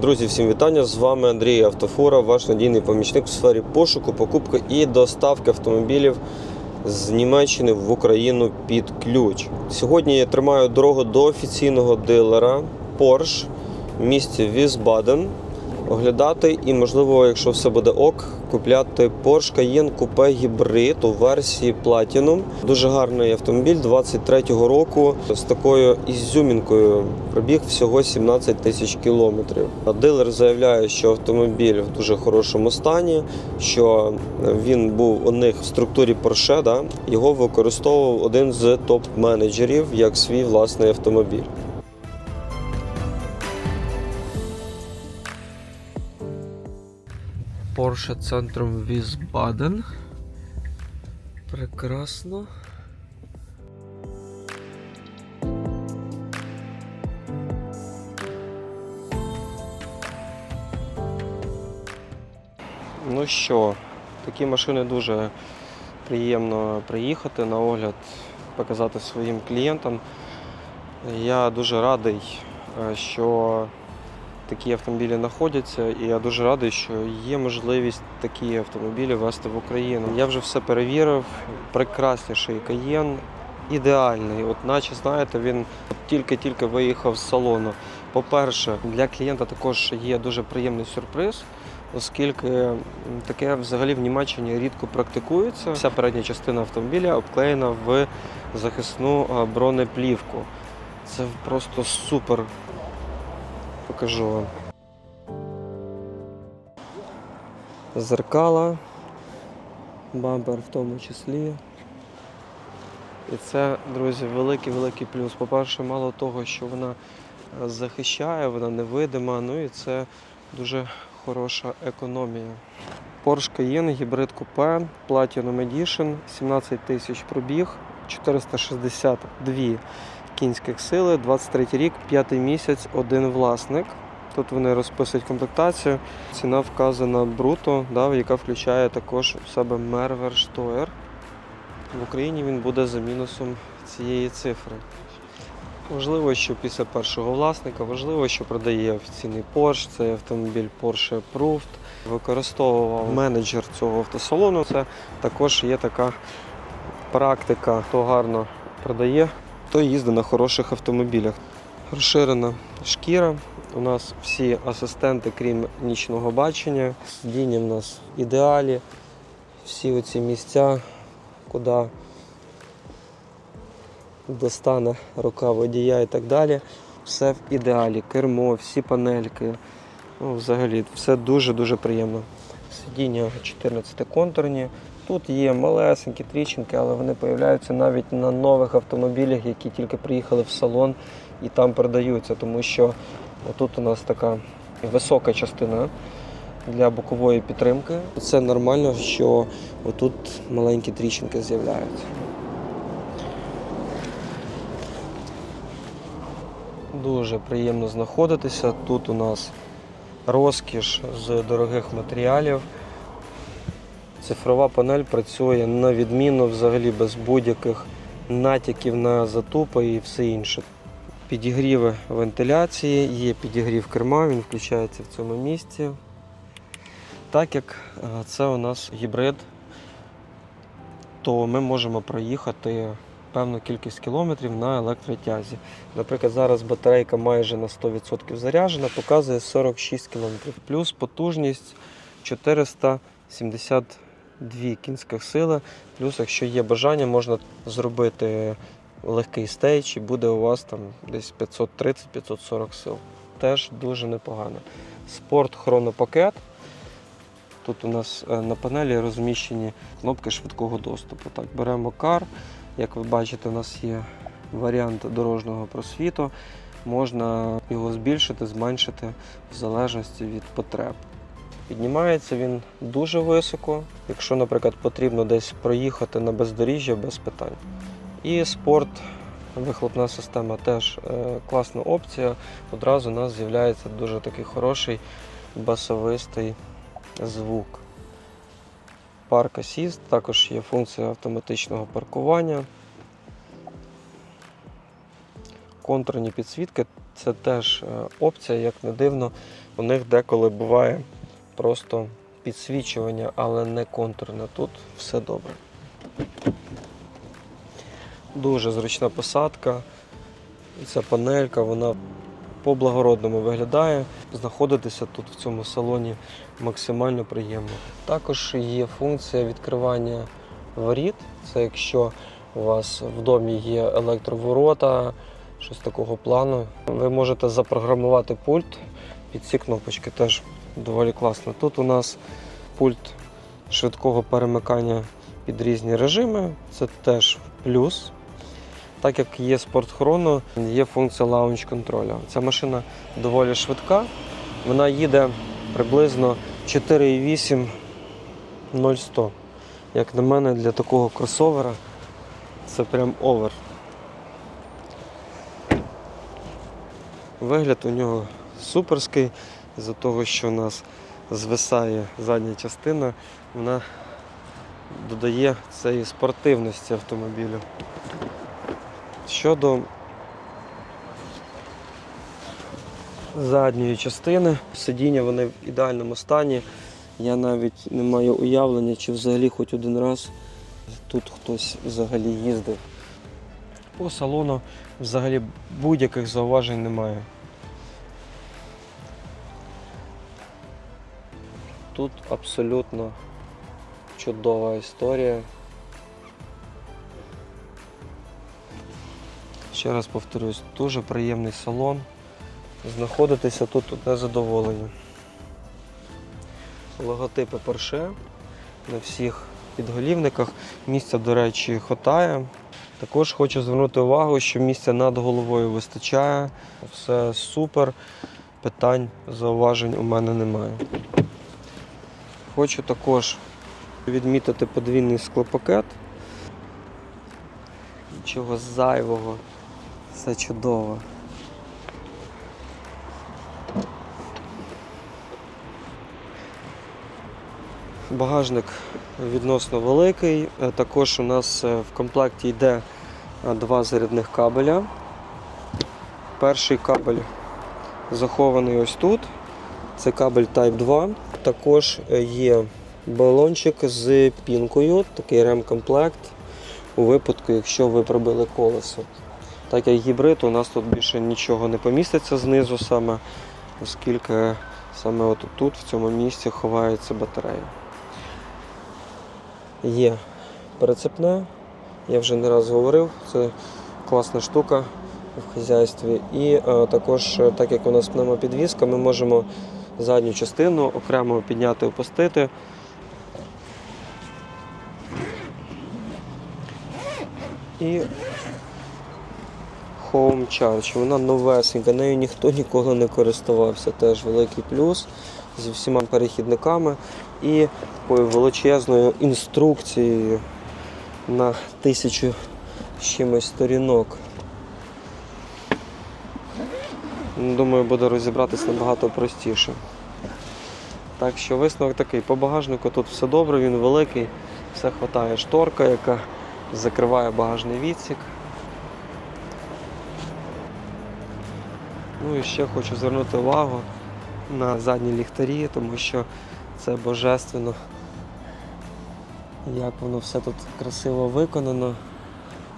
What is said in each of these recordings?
Друзі, всім вітання! З вами Андрій Автофора, ваш надійний помічник у сфері пошуку, покупки і доставки автомобілів з Німеччини в Україну під ключ. Сьогодні я тримаю дорогу до офіційного дилера Porsche в місті Візбаден. Оглядати і, можливо, якщо все буде ок, купляти Porsche Cayenne Coupe Hybrid у версії Platinum. Дуже гарний автомобіль 23-го року з такою ізюмінкою. Пробіг всього 17 тисяч кілометрів. Дилер заявляє, що автомобіль в дуже хорошому стані, що він був у них в структурі Porsche, да? його використовував один з топ-менеджерів як свій власний автомобіль. Porsche центром Візбаден. Прекрасно. Ну що, такі машини дуже приємно приїхати на огляд, показати своїм клієнтам. Я дуже радий, е, що такі автомобілі знаходяться, і я дуже радий, що є можливість такі автомобілі вести в Україну. Я вже все перевірив. Прекрасніший каєн, ідеальний. От наче знаєте, він тільки-тільки виїхав з салону. По-перше, для клієнта також є дуже приємний сюрприз. Оскільки таке взагалі в Німеччині рідко практикується, вся передня частина автомобіля обклеєна в захисну бронеплівку. Це просто супер покажу вам. Зеркала, бампер в тому числі. І це, друзі, великий-великий плюс. По-перше, мало того, що вона е, захищає, вона невидима, ну і це дуже хороша економія. Porsche Cayenne гібрид купе Platinum Edition, 17 тисяч пробіг, 462 кінських сили, 23 рік, п'ятий місяць, один власник. Тут вони розписують комплектацію. Ціна вказана бруто, да, яка включає також у себе Мерверштоєр. В Україні він буде за мінусом цієї цифри. Важливо, що після першого власника, важливо, що продає офіційний Porsche, це автомобіль Porsche Approved. Використовував менеджер цього автосалону. Це також є така практика, хто гарно продає, то їздить на хороших автомобілях. Розширена шкіра. У нас всі асистенти, крім нічного бачення. Сидіння в нас ідеалі. Всі оці місця, куди достане рука водія і так далі. Все в ідеалі. Кермо, всі панельки. Ну, взагалі, все дуже-дуже приємно. Сидіння 14 контурні. Тут є малесенькі тріщинки, але вони з'являються навіть на нових автомобілях, які тільки приїхали в салон і там продаються, тому що тут у нас така висока частина для бокової підтримки. Це нормально, що отут маленькі тріщинки з'являються. Дуже приємно знаходитися. Тут у нас розкіш з дорогих матеріалів. Цифрова панель працює на відміну взагалі без будь-яких натяків на затупи і все інше. Підігріви вентиляції, є підігрів керма, він включається в цьому місці. Так як е, це у нас гібрид, то ми можемо проїхати певну кількість кілометрів на електротязі. Наприклад, зараз батарейка майже на 100% заряджена, показує 46 км. Плюс потужність 472 кінських сили. Плюс, якщо є бажання, можна зробити легкий стейдж і буде у вас там десь 530-540 сил. Теж дуже непогано. Спорт хронопакет. Тут у нас е, на панелі розміщені кнопки швидкого доступу. Так, беремо кар. Як ви бачите, у нас є варіант дорожнього просвіту. Можна його збільшити, зменшити в залежності від потреб. Піднімається він дуже високо, якщо, наприклад, потрібно десь проїхати на бездоріжжя без питань. І спорт, вихлопна система теж е, класна опція. Одразу у нас з'являється дуже такий хороший басовистий звук. Парк Assist, також є функція автоматичного паркування. Контурні підсвітки це теж е, опція, як не дивно, У них деколи буває просто підсвічування, але не контурне. Тут все добре. Дуже зручна посадка. Ця панелька, вона по-благородному виглядає. Знаходитися тут в цьому салоні максимально приємно. Також є функція відкривання воріт. Це якщо у вас в домі є електроворота, щось такого плану. Ви можете запрограмувати пульт під ці кнопочки. Теж доволі класно. Тут у нас пульт швидкого перемикання під різні режими. Це теж плюс. Так як є спортхроно, є функція лаунч контролю. Ця машина доволі швидка. Вона їде приблизно 4,8 0100. Як на мене, для такого кросовера це прям овер. Вигляд у нього суперський, з-за того, що у нас звисає задня частина, вона додає цієї спортивності автомобілю. Щодо задньої частини, сидіння вони в ідеальному стані. Я навіть не маю уявлення, чи взагалі хоч один раз тут хтось взагалі їздив. По салону взагалі будь-яких зауважень немає. Тут абсолютно чудова історія. Ще раз повторюсь, дуже приємний салон. Знаходитися тут одне задоволення. Логотипи Porsche на всіх підголівниках. Місця, до речі, хватає. Також хочу звернути увагу, що місця над головою вистачає. Все супер. Питань, зауважень у мене немає. Хочу також відмітити подвійний склопакет. Нічого зайвого. Все чудово. Багажник відносно великий. Е, Також у нас е, в комплекті йде е, два зарядних кабеля. Перший кабель захований ось тут. Це кабель Type 2. Також е, є балончик з пінкою, такий ремкомплект у випадку, якщо ви пробили колесо. Так як гібрид, у нас тут більше нічого не поміститься знизу саме, оскільки саме от тут, в цьому місці, ховається батарея. Є перецепне, я вже не раз говорив, це класна штука в хазяйстві. І е, також, е, так як у нас пневмопідвізка, ми можемо задню частину окремо підняти, опустити. І Home Charge. Вона новесенька, нею ніхто ніколи не користувався. Теж великий плюс зі всіма перехідниками і такою величезною інструкцією на тисячу з чимось сторінок. Думаю, буде розібратись набагато простіше. Так що висновок такий. По багажнику тут все добре, він великий, все хватає шторка, яка закриває багажний відсік. Ну і ще хочу звернути увагу на задні ліхтарі, тому що це божественно, як воно все тут красиво виконано.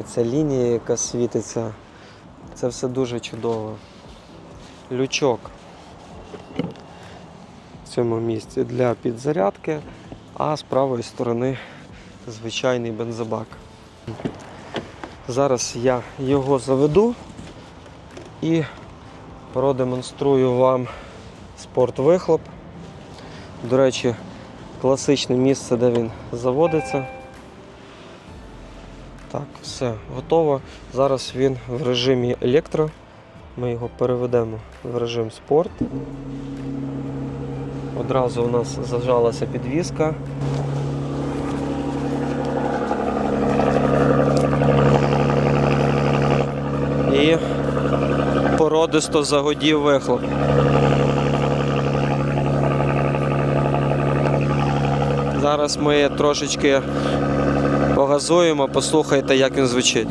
Оця лінія, яка світиться, це все дуже чудово. Лючок в цьому місці для підзарядки, а з правої сторони звичайний бензобак. Зараз я його заведу і продемонструю вам спортвихлоп. До речі, класичне місце, де він заводиться. Так, все готово. Зараз він в режимі електро. Ми його переведемо в режим спорт. Одразу у нас зажалася підвіска. І породисто загодів вихлоп. Зараз ми трошечки погазуємо, послухайте, як він звучить.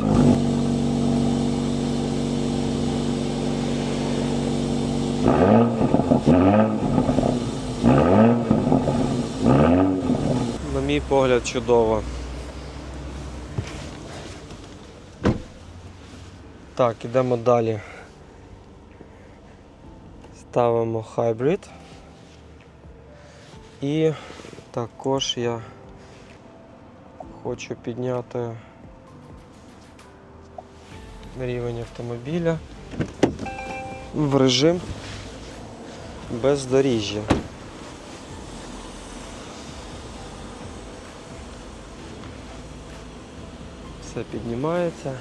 На мій погляд чудово. Так, ідемо далі. Ставимо Hybrid. І також я хочу підняти рівень автомобіля в режим бездоріжжя. Все піднімається.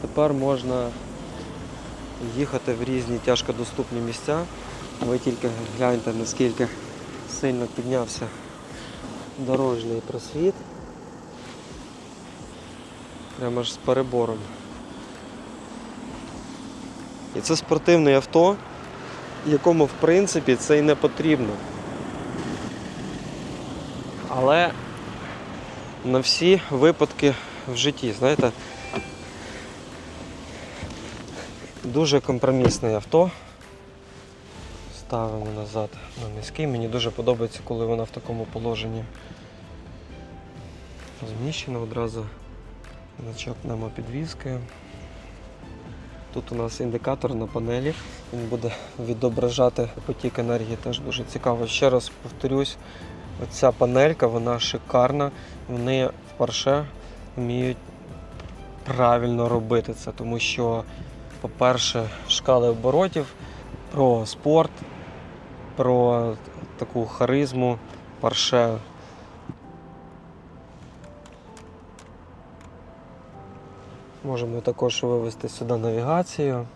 Тепер можна їхати в різні тяжкодоступні місця. Ви тільки гляньте, наскільки сильно піднявся дорожній просвіт. Прямо ж з перебором. І це спортивне авто, якому в принципі це і не потрібно. Але на всі випадки в житті, знаєте, дуже компромісне авто. Ставимо назад на низький. Мені дуже подобається, коли вона в такому положенні зміщена одразу значок підвіскою. Тут у нас індикатор на панелі, він буде відображати потік енергії, теж дуже цікаво. Ще раз повторюсь, оця панелька, вона шикарна. Вони вперше вміють правильно робити це, тому що, по-перше, шкали оборотів про спорт, про таку харизму, парше. Можемо також вивести сюди навігацію.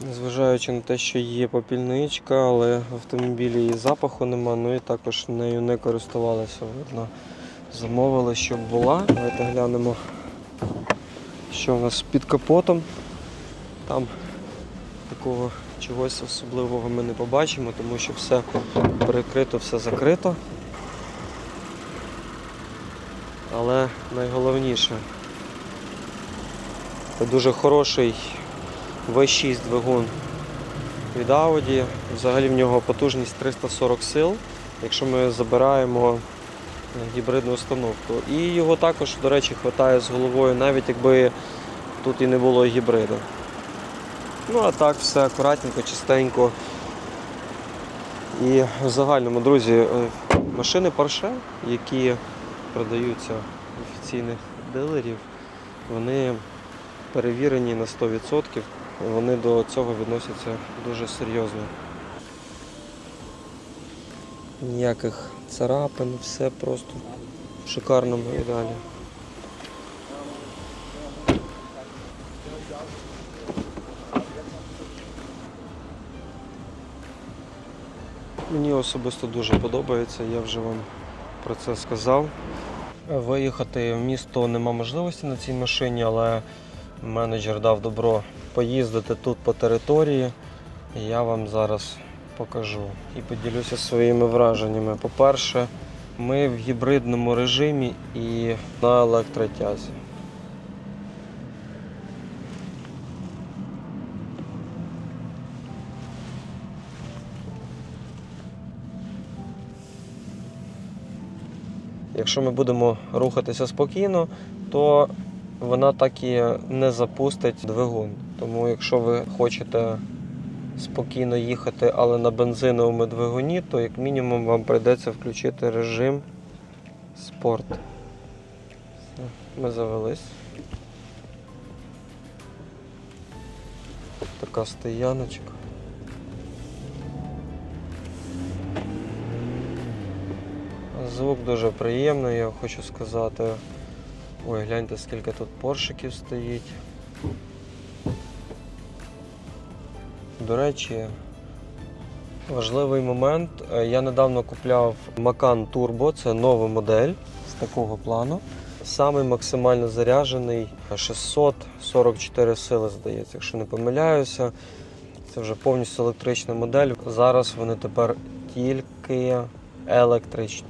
Незважаючи на те, що є попільничка, але в автомобілі її запаху нема, ну і також нею не користувалися. Видно, замовили, щоб була. Давайте глянемо, що у нас під капотом. Там такого чогось особливого ми не побачимо, тому що все перекрито, все закрито. Але найголовніше це дуже хороший V6 двигун від Audi. Взагалі в нього потужність 340 сил, якщо ми забираємо гібридну установку. І його також, до речі, вистачає з головою, навіть якби тут і не було гібриду. Ну а так все акуратненько, чистенько. І в загальному, друзі, е, машини Porsche, які продаються в офіційних дилерів, вони перевірені на 100%. Вони до цього відносяться дуже серйозно. Ніяких царапин, все просто в шикарному ідеалі. Мені особисто дуже подобається, я вже вам про це сказав. Виїхати в місто нема можливості на цій машині, але менеджер дав добро поїздити тут по території. Я вам зараз покажу і поділюся своїми враженнями. По-перше, ми в гібридному режимі і на електротязі. Якщо ми будемо рухатися спокійно, то вона так і не запустить двигун. Тому якщо ви хочете спокійно їхати, але на бензиновому двигуні, то як мінімум вам прийдеться включити режим спорт. Все, ми завелись. Така стояночка. Звук дуже приємний, я хочу сказати. Ой, гляньте, скільки тут поршиків стоїть. До речі, важливий момент. Е, Я недавно купляв Macan Turbo, це нова модель з такого плану. Самий максимально заряджений 644 сили, здається, якщо не помиляюся. Це вже повністю електрична модель. Зараз вони тепер тільки електричні.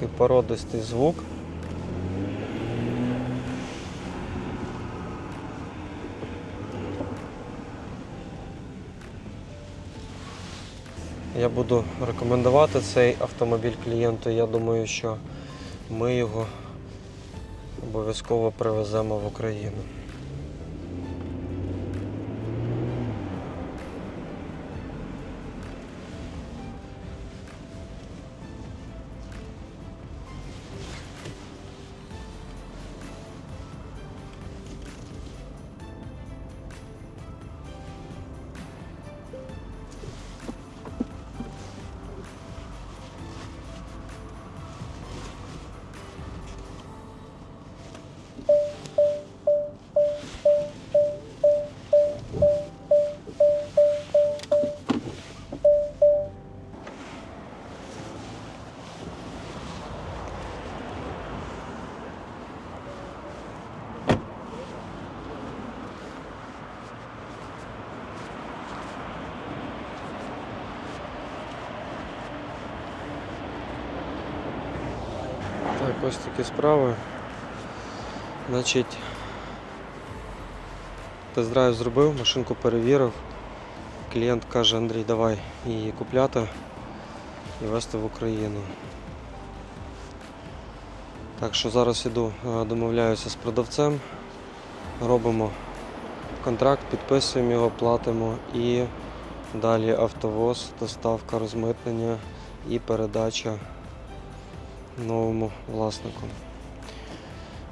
Такий породистий звук. Я буду рекомендувати цей автомобіль клієнту. Я думаю, що ми його обов'язково привеземо в Україну. Такі справи. Значить, тест-драйв зробив, машинку перевірив. Клієнт каже, Андрій, давай її купляти і везти в Україну. Так що зараз іду, е, домовляюся з продавцем, робимо контракт, підписуємо його, платимо і далі автовоз, доставка, розмитнення і передача новому власнику.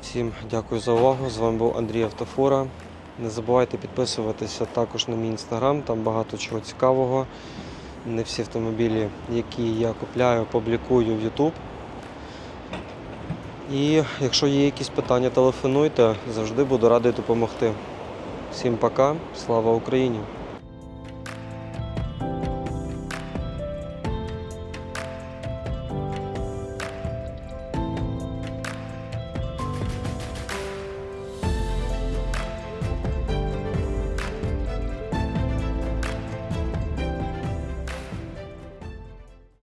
Всім дякую за увагу. З вами був Андрій Автофура. Не забувайте підписуватися також на мій інстаграм, там багато чого цікавого. Не всі автомобілі, які я купляю, публікую в YouTube. І якщо є якісь питання, телефонуйте, завжди буду радий допомогти. Всім пока, слава Україні!